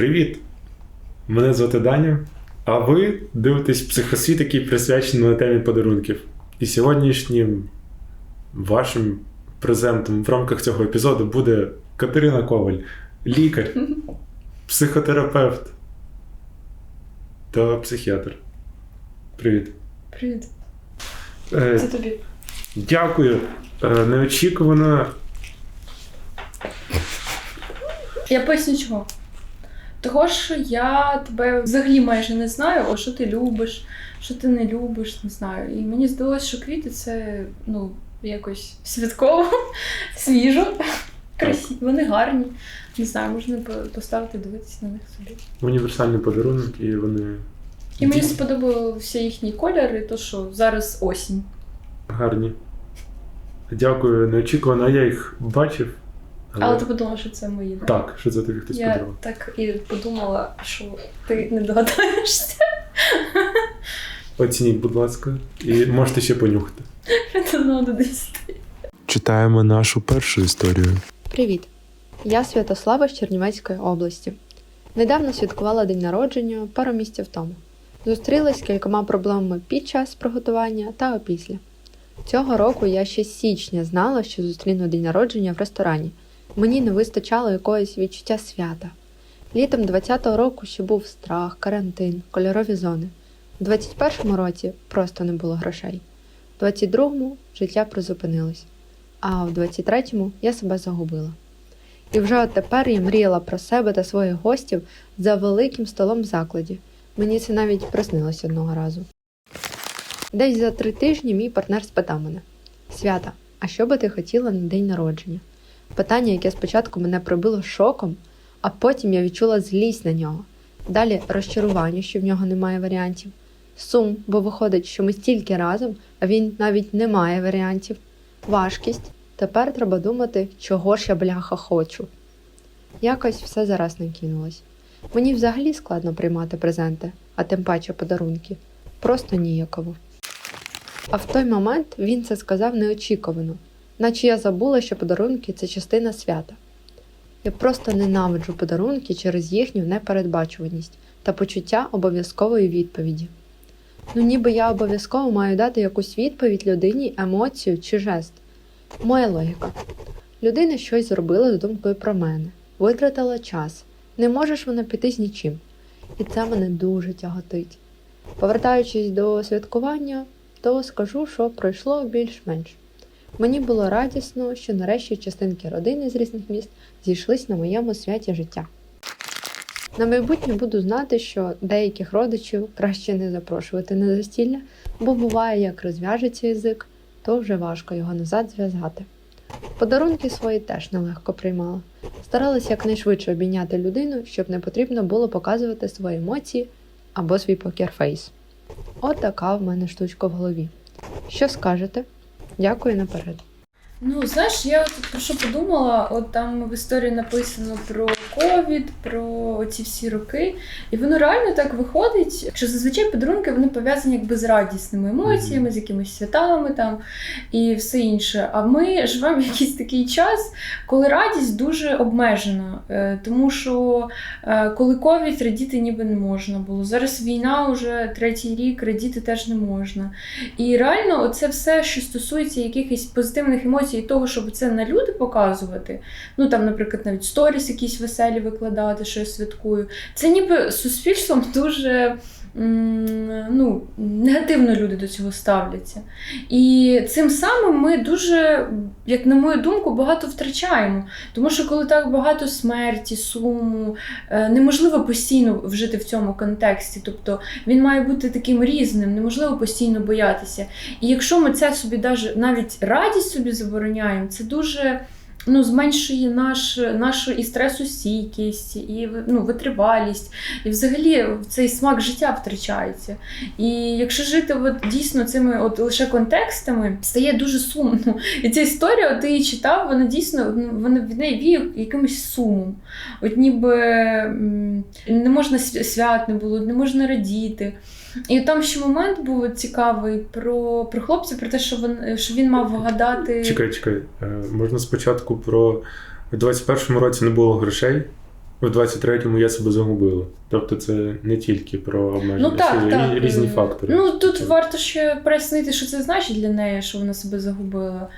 Привіт! Мене звати Даня, а ви дивитесь психосвіт, який присвячений на темі подарунків. І сьогоднішнім вашим презентом в рамках цього епізоду буде Катерина Коваль, лікар, психотерапевт та психіатр. Привіт. Привіт, Е, це тобі. Дякую. Е, Неочікувано. Я поясню чого. Того, що я тебе взагалі майже не знаю, о, що ти любиш, що ти не любиш, не знаю. І мені здалося, що квіти це ну, якось святково, свіжо, красиво, вони гарні. Не знаю, можна поставити, дивитися на них собі. Універсальний подарунок, і вони І мені сподобався їхній колір, і то, що зараз осінь. гарні. Дякую, неочікувано. Я їх бачив. Але ти подумала, що це мої. да? Так, що це тобі хтось Я подарував. так і подумала, що ти не догадаєшся. Оцініть, будь ласка, і можете ще понюхати. Це надо десь. Читаємо нашу першу історію. Привіт! Я Святослава з Чернівецької області. Недавно святкувала день народження пару місяців тому. Зустрілась з кількома проблемами під час приготування та опісля. Цього року я ще з січня знала, що зустріну день народження в ресторані. Мені не вистачало якогось відчуття свята. Літом 20-го року ще був страх, карантин, кольорові зони. У 21-му році просто не було грошей. У 22-му життя призупинилось, а в 23-му я себе загубила. І вже тепер я мріяла про себе та своїх гостів за великим столом в закладі. Мені це навіть приснилось одного разу. Десь за три тижні мій партнер спитав мене: Свята, а що би ти хотіла на день народження? Питання, яке спочатку мене пробило шоком, а потім я відчула злість на нього. Далі розчарування, що в нього немає варіантів, сум, бо виходить, що ми стільки разом, а він навіть не має варіантів, важкість. Тепер треба думати, чого ж я бляха хочу. Якось все зараз накинулось. Мені взагалі складно приймати презенти, а тим паче подарунки. Просто ніяково. А в той момент він це сказав неочікувано, наче я забула, що подарунки це частина свята. Я просто ненавиджу подарунки через їхню непередбачуваність та почуття обов'язкової відповіді. Ну, ніби я обов'язково маю дати якусь відповідь людині, емоцію чи жест. Моя логіка. Людина щось зробила з думкою про мене, витратила час. Не можеш вона піти з нічим. І це мене дуже тяготить. Повертаючись до святкування, то скажу, що пройшло більш-менш. Мені було радісно, що нарешті частинки родини з різних міст зійшлись на моєму святі життя. На майбутнє буду знати, що деяких родичів краще не запрошувати на застілля, бо буває, як розв'яжеться язик, то вже важко його назад зв'язати. Подарунки свої теж нелегко приймала. Старалася якнайшвидше обійняти людину, щоб не потрібно було показувати свої емоції або свій покерфейс. От така в мене штучка в голові. Що скажете? Дякую наперед. Ну, знаєш, я от про що подумала, от там в історії написано про ковід, про ці всі роки. І воно реально так виходить, що зазвичай подарунки вони пов'язані якби з радісними емоціями, з якимись святами там і все інше. А ми живемо в якийсь такий час, коли радість дуже обмежена. Е, Тому що е, коли ковід радіти ніби не можна було. Зараз війна вже третій рік, радіти теж не можна. І реально, це все, що стосується якихось позитивних емоцій, і того, щоб це на люди показувати. Ну там, наприклад, навіть сторіс якісь веселі викладати, що я святкую. Це ніби суспільством дуже. Ну, негативно люди до цього ставляться. І цим самим ми дуже, як на мою думку, багато втрачаємо. Тому що коли так багато смерті, суму, е, неможливо постійно вжити в цьому контексті. Тобто він має бути таким різним, неможливо постійно боятися. І якщо ми це собі навіть радість собі забороняємо, це дуже. Ну, зменшує наш, нашу і стресостійкість, і ну, витривалість, і взагалі цей смак життя втрачається. І якщо жити от, дійсно цими от лише контекстами, стає дуже сумно. І ця історія, от ти її читав, вона дійсно ну, вона від неї віє якимось сумом. От ніби не можна свят не було, не можна радіти. І там ще момент був цікавий про, про хлопця, про те, що він, що він мав вгадати. Чекай, чекай. Е, Можна спочатку про. У 21-му році не було грошей, в 23-му я себе загубила. Тобто це не тільки про обмеження, Ну так, й так. різні фактори. Ну тут варто ще прояснити, що це значить для неї, що вона себе загубила.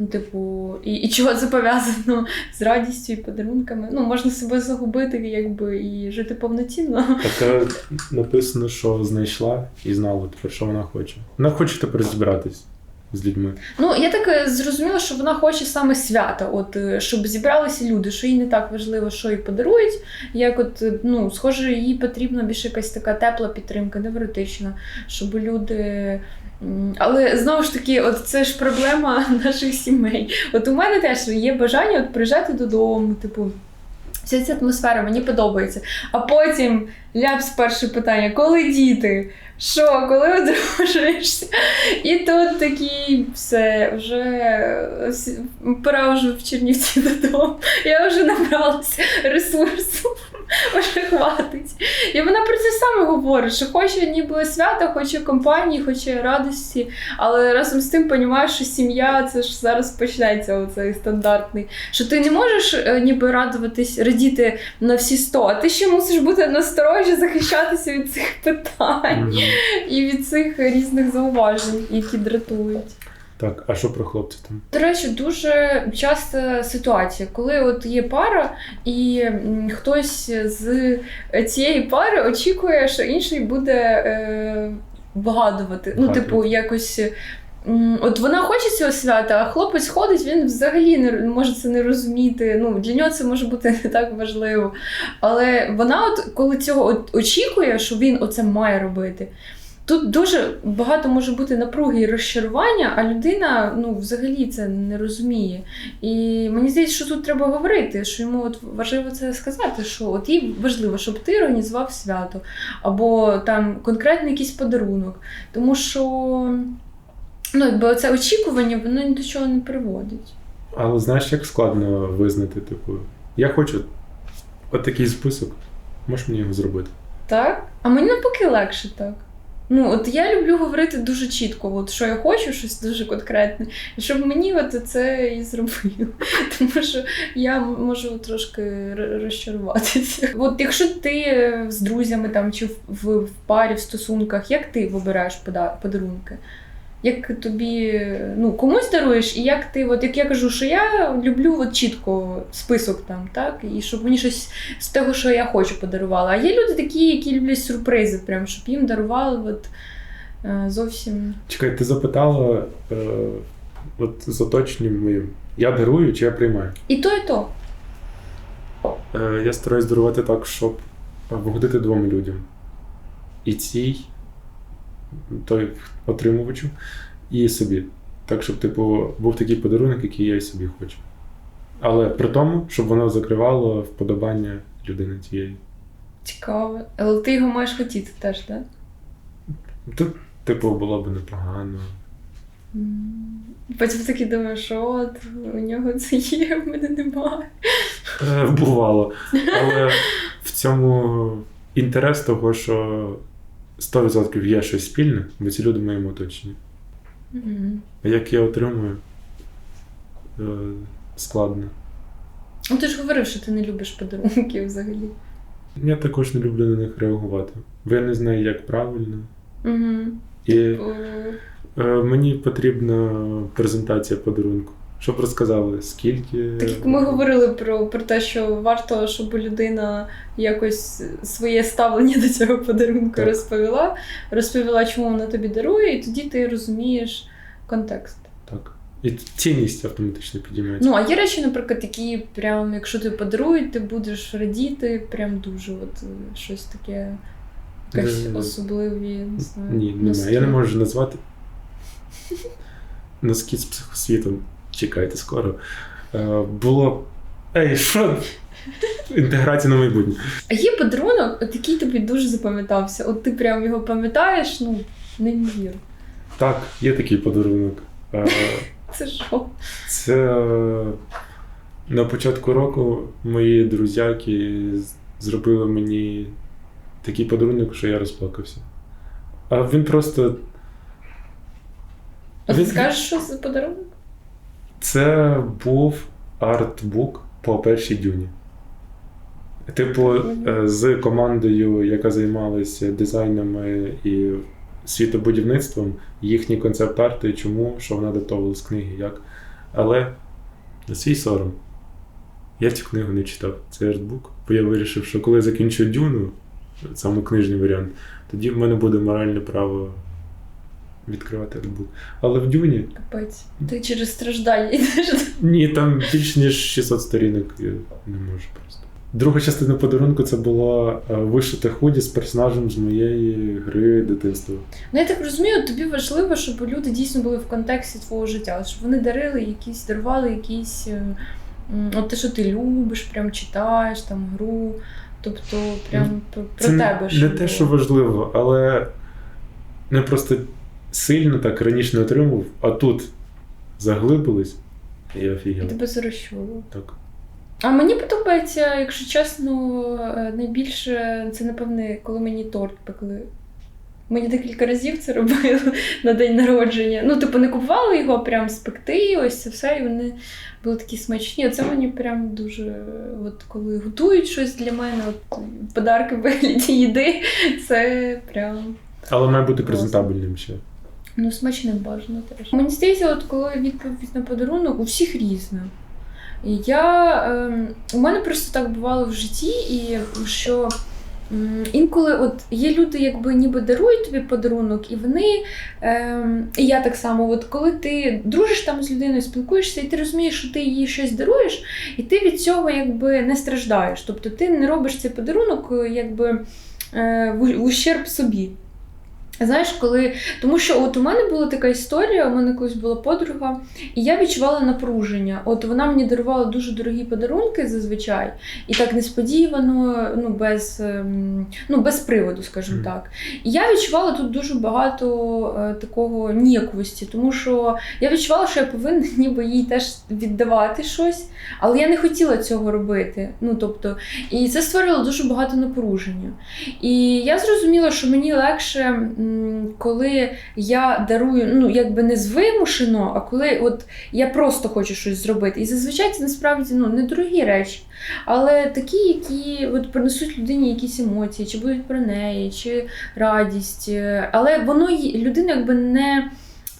Ну, типу, і, і чого це пов'язано з радістю і подарунками. Ну, можна себе загубити, якби, і жити повноцінно. Таке написано, що знайшла і знала тепер, що вона хоче. Вона хоче тепер розібратись з людьми. Ну, я так е, зрозуміла, що вона хоче саме свята, от е, щоб зібралися люди, що їй не так важливо, що їй подарують. Як от, е, ну, схоже, їй потрібна більше якась така тепла підтримка, невротична, щоб люди. Але знову ж таки, от це ж проблема наших сімей. От у мене теж є бажання от приїжджати додому, типу. Вся ця атмосфера мені подобається. А потім ляпс перше питання: коли діти? Що, коли одружуєшся? І тут такий все, вже пора вже в Чернівці додому. Я вже набралася ресурсу, вже хватить. І вона про це саме говорить, що хоче ніби свята, хоче компанії, хоче радості, але разом з тим розуміє, що сім'я це ж зараз почнеться оцей стандартний. Що ти не можеш е, ніби радуватись, радіти на всі сто, а ти ще мусиш бути насторожі, захищатися від цих питань Мгм. і від цих різних зауважень, які дратують. Так, а що про хлопців там? До речі, дуже часта ситуація, коли от є пара, і хтось з цієї пари очікує, що інший буде е, вгадувати. Ну, типу, якось. От вона хоче цього свята, а хлопець ходить, він взагалі не може це не розуміти. Ну, для нього це може бути не так важливо. Але вона, от коли цього очікує, що він оце має робити, Тут дуже багато може бути напруги і розчарування, а людина ну, взагалі це не розуміє. І мені здається, що тут треба говорити, що йому от важливо це сказати, що от їй важливо, щоб ти організував свято, або там конкретний якийсь подарунок. Тому що ну, якби це очікування, воно ні до чого не приводить. Але знаєш, як складно визнати, типу, я хочу от такий список, можеш мені його зробити? Так? А мені навпаки легше так. Ну, от я люблю говорити дуже чітко, от що я хочу, щось дуже конкретне, щоб мені от це і зробили. Тому що я можу трошки розчаруватися. От якщо ти з друзями там чи в, в, парі, в стосунках, як ти вибираєш пода- подарунки? Як тобі ну комусь даруєш, і як ти, от як я кажу, що я люблю от чітко список там, так, і щоб мені щось з того, що я хочу, подарувала. А є люди такі, які люблять сюрпризи, прям, щоб їм дарували от, е, зовсім. Чекай, ти запитала е, от з оточенням моїм, я дарую чи я приймаю? І то, і то. Е, я стараюсь дарувати так, щоб вгодити двом людям. І цій, той отримувачу, і собі. Так, щоб, типу, був такий подарунок, який я і собі хочу. Але при тому, щоб воно закривало вподобання людини тієї. Цікаво. Але ти його маєш хотіти теж, так? Тут, типу, було б непогано. Потім такий думаєш, що от у нього це є, в мене немає. Е, Бувало. Але в цьому інтерес того, що 100% є щось спільне, бо ці люди в моєму оточенні. Мгм. А як я отримую, е, складно. Ну ти ж говорив, що ти не любиш подарунки взагалі. Я також не люблю на них реагувати. Бо я не знаю, як правильно. Угу. І е, мені потрібна презентація подарунку, щоб розказали, скільки. Так як ми говорили про, про те, що варто, щоб людина якось своє ставлення до цього подарунку Так. розповіла, розповіла, чому вона тобі дарує, і тоді ти розумієш контекст. Так. І цінність автоматично підіймається. Ну, а є речі, наприклад, які прям, якщо тобі подарують, ти будеш радіти, прям дуже от е, щось таке, якась Е, особливі, не знаю. Ні, немає. Я не можу назвати носки з психосвітом. Чекайте скоро. Е, було. Ей, що? Інтеграція на майбутнє. А є подарунок, от який тобі дуже запам'ятався. От ти прям його пам'ятаєш, ну, не вірю. Так, є такий подарунок. Е, Це що? Це е, на початку року мої друзяки зробили мені такий подарунок, що я розплакався. А він просто. А ти Він- скажеш, що це за подарунок? Це був артбук по першій дюні. Типу, е, з командою, яка займалася дизайнами і світобудівництвом, їхні концепт-арти, чому, що вона датовувала з книги, як. Але на свій сором. Я цю книгу не читав, цей артбук, бо я вирішив, що коли закінчу дюну, саме книжний варіант, тоді в мене буде моральне право відкривати артбук. Але в дюні Капець. Ти через страждання йдеш. ні, там більш ніж 600 сторінок, я не можу просто. Друга частина подарунку це була е, вишите худі з персонажем з моєї гри дитинства. Ну я так розумію, тобі важливо, щоб люди дійсно були в контексті твого життя, щоб вони дарили якісь, дарували якісь. е, От те, що ти любиш, прям читаєш там гру. Тобто, прям про, про це тебе. не щоб те, що важливо, але не просто сильно так раніше не отримував, а тут заглибились, і офігел. тебе зарощуло. Так. А мені подобається, якщо чесно, е, найбільше це, напевне, коли мені торт пекли. Мені декілька разів це робили на день народження. Ну, типу, не купували його прям спекти, ось це все, і вони були такі смачні. Це мені прям дуже, от коли готують щось для мене, от подарки в вигляді їди, це прям Але має бути презентабельним ще. Ну, смачним бажано теж. Здається, от коли відповідь на подарунок, у всіх різна. Я, ем, у мене просто так бувало в житті, і що інколи от є люди, якби ніби дарують тобі подарунок, і вони, ем, і я так само, от коли ти дружиш там з людиною, спілкуєшся, і ти розумієш, що ти їй щось даруєш, і ти від цього якби не страждаєш. Тобто ти не робиш цей подарунок е, якби е, в ущерб собі. Знаєш, коли. Тому що от у мене була така історія, у мене колись була подруга, і я відчувала напруження. От вона мені дарувала дуже дорогі подарунки зазвичай, і так несподівано, ну без, ем, ну, без приводу, скажімо так. І я відчувала тут дуже багато е, такого ніяковості, тому що я відчувала, що я повинна ніби їй теж віддавати щось, але я не хотіла цього робити. Ну тобто, і це створило дуже багато напруження. І я зрозуміла, що мені легше, коли я дарую, ну якби не звимушено, а коли от я просто хочу щось зробити. І зазвичай це насправді ну, недорогі речі, але такі, які от принесуть людині якісь емоції, чи будуть про неї, чи радість. Але воно людина якби не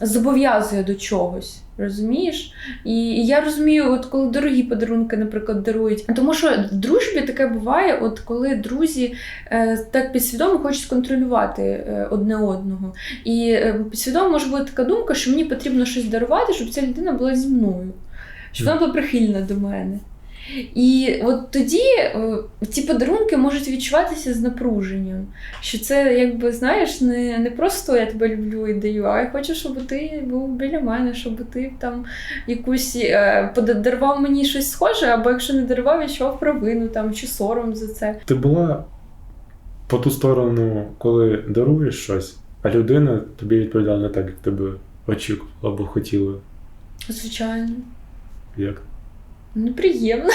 зобов'язує до чогось. Розумієш? І, я розумію, от коли дорогі подарунки, наприклад, дарують. Тому що в дружбі таке буває, от коли друзі е, так підсвідомо хочуть контролювати е, одне одного. І е, підсвідомо може бути така думка, що мені потрібно щось дарувати, щоб ця людина була зі мною, щоб вона була прихильна до мене. І от тоді е, ці подарунки можуть відчуватися з напруженням. Що це, якби, знаєш, не, не просто я тебе люблю і даю, а я хочу, щоб ти був біля мене, щоб ти там якусь е, пода- дарував мені щось схоже, або якщо не дарував, відчував провину там, чи сором за це. Ти була по ту сторону, коли даруєш щось, а людина тобі відповідала не так, як тебе очікувала або хотіла. Звичайно. Як? Неприємно.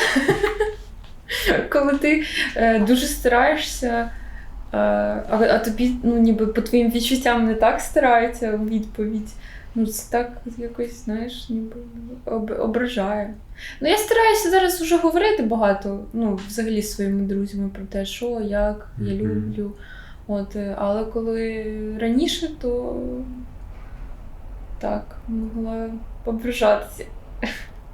Коли ти е, дуже стараєшся, е, а, а тобі, ну, ніби по твоїм відчуттям не так стараються у відповідь. Ну, це так якось, знаєш, ніби об, ображає. Ну, я стараюся зараз вже говорити багато, ну, взагалі зі своїми друзями про те, що, як, я люблю. От, е, але коли раніше, то так, могла ображатися.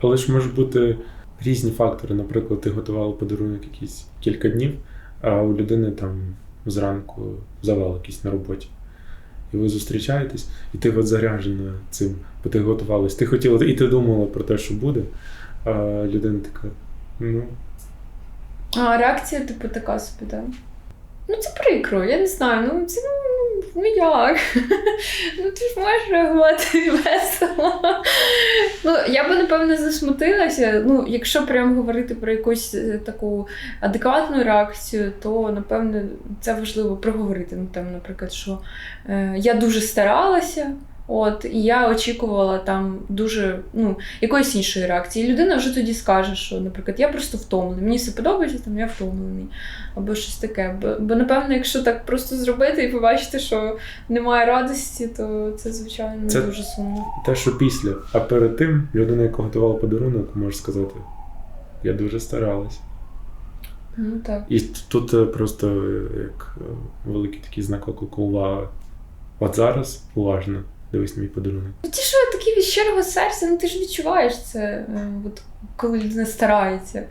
Але ж можуть бути різні фактори. Наприклад, ти готувала подарунок якісь кілька днів, а у людини там зранку завал якийсь на роботі. І ви зустрічаєтесь, і ти от заряджена цим, бо ти готувалась. Ти хотіла, і ти думала про те, що буде. А людина така, ну, А реакція, типу, така собі, так? Ну, це прикро, я не знаю. Ну, це ну, як? Ну, ти ж можеш реагувати весело. Ну, я би, напевно, засмутилася. Ну, якщо прям говорити про якусь е, таку адекватну реакцію, то напевно це важливо проговорити. Ну, там, наприклад, що е, я дуже старалася. От, і я очікувала там дуже ну, якоїсь іншої реакції. І людина вже тоді скаже, що, наприклад, я просто втомлений, мені все подобається, там я втомлений. Або щось таке. Бо, бо напевно, якщо так просто зробити і побачити, що немає радості, то це, звичайно, Це- дуже сумно. те, що після. А перед тим людина, яка готувала подарунок, може сказати: Я дуже старалась. Ну так. І тут е, просто е, як е, великий такий знак уваги. От зараз уважно дивись на мій подарунок. Ну ті, що такі від щирого серця, ну ти ж відчуваєш це, е, от, коли людина старається.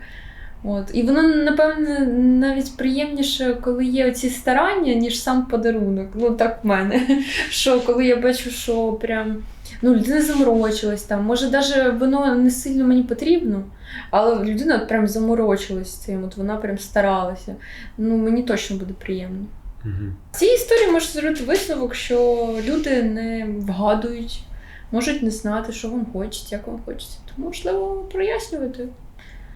От. І воно, напевне, навіть приємніше, коли є оці старання, ніж сам подарунок. Ну, так в мене. Що коли я бачу, що прям ну, людина заморочилась там. Може, навіть воно не сильно мені потрібно, але людина от прям заморочилась цим, от вона прям старалася. Ну, мені точно буде приємно. Угу. З цієї історії можна зробити висновок, що люди не вгадують, можуть не знати, що вам хочеться, як вам хочеться. Тому можливо прояснювати.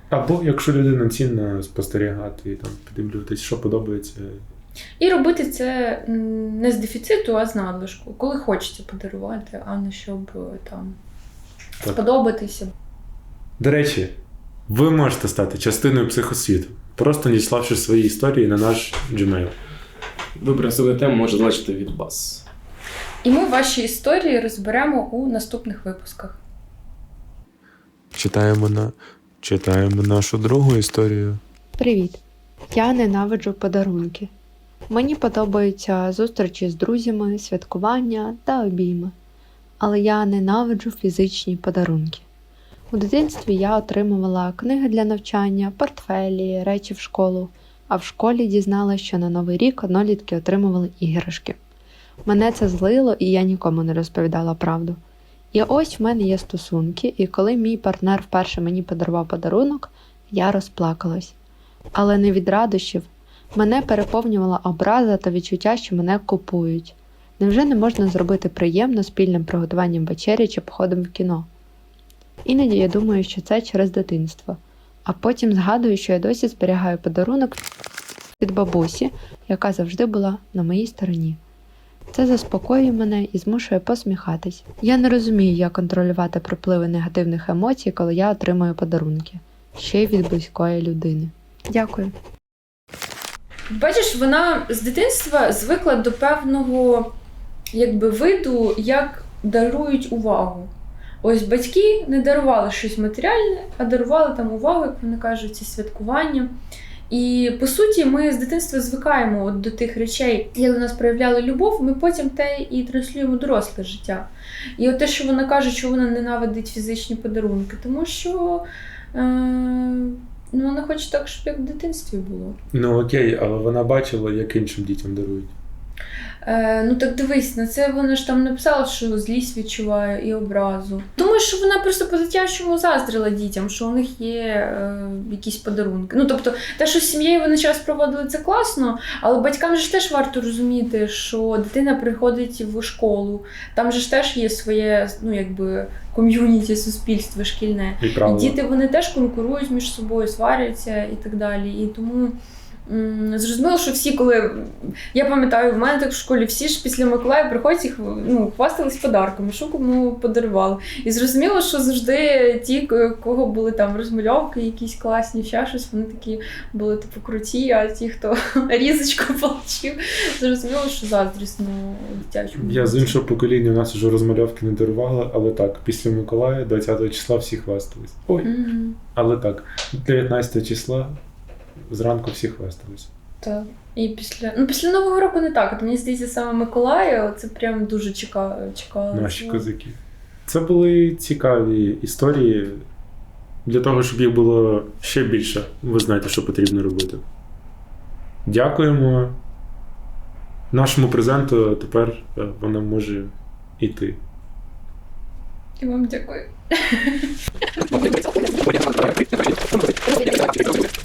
Або якщо людина цінна спостерігати і там подивлюватись, що подобається. І робити це не з дефіциту, а з надлишку, коли хочеться подарувати, а не щоб там Так. сподобатися. До речі, ви можете стати частиною психосвіту, просто надіславши свої історії на наш Gmail. Вибір цього тему може залежати від вас. І ми ваші історії розберемо у наступних випусках. Читаємо на читаємо нашу другу історію. Привіт! Я ненавиджу подарунки. Мені подобаються зустрічі з друзями, святкування та обійми. Але я ненавиджу фізичні подарунки. У дитинстві я отримувала книги для навчання, портфелі, речі в школу, а в школі дізналася, що на Новий рік однолітки отримували іграшки. Мене це злило, і я нікому не розповідала правду. І ось в мене є стосунки, і коли мій партнер вперше мені подарував подарунок, я розплакалась. Але не від радощів. Мене переповнювала образа та відчуття, що мене купують. Невже не можна зробити приємно спільним приготуванням вечері чи походом в кіно? Іноді я думаю, що це через дитинство, а потім згадую, що я досі зберігаю подарунок від бабусі, яка завжди була на моїй стороні. Це заспокоює мене і змушує посміхатись. Я не розумію, як контролювати припливи негативних емоцій, коли я отримую подарунки, ще й від близької людини. Дякую. Бачиш, вона з дитинства звикла до певного якби, виду, як дарують увагу. Ось батьки не дарували щось матеріальне, а дарували там увагу, як вони кажуть, ці святкування. І по суті, ми з дитинства звикаємо от до тих речей, які до нас проявляли любов, ми потім те і транслюємо доросле життя. І от те, що вона каже, що вона ненавидить фізичні подарунки, тому що е, ну, вона хоче так, щоб як в дитинстві було. Ну окей, але вона бачила, як іншим дітям дарують. Е, ну так дивись, на це вона ж там написала, що злість відчуває і образу. Думаю, що вона просто по-дитячому заздрила дітям, що у них є е, якісь подарунки. Ну тобто, те, що з сім'єю вони час проводили, це класно, але батькам же ж теж варто розуміти, що дитина приходить в школу, там же ж теж є своє, ну якби ком'юніті, суспільство шкільне. І І діти вони теж конкурують між собою, сваряться і так далі. І тому зрозуміло, що всі, коли я пам'ятаю, в мене так в школі всі ж після Миколая приходять і ну, хвастались подарками, що кому подарували. І зрозуміло, що завжди ті, кого були там розмальовки, якісь класні, ще щось, вони такі були типу круті, а ті, хто різочку получив, зрозуміло, що заздрісно дитячому. Я з іншого покоління у нас вже розмальовки не дарували, але так, після Миколая, 20 числа всі хвастались. Ой, Мгм. але так, 19 числа зранку всі хвастались. Так. І після ну після Нового року не так. От мені здається, саме Миколая, це прям дуже чека... чекало. Наші цього. козаки. Це були цікаві історії. Для того, щоб їх було ще більше, ви знаєте, що потрібно робити. Дякуємо. Нашому презенту тепер е, вона може йти. І вам. Дякую.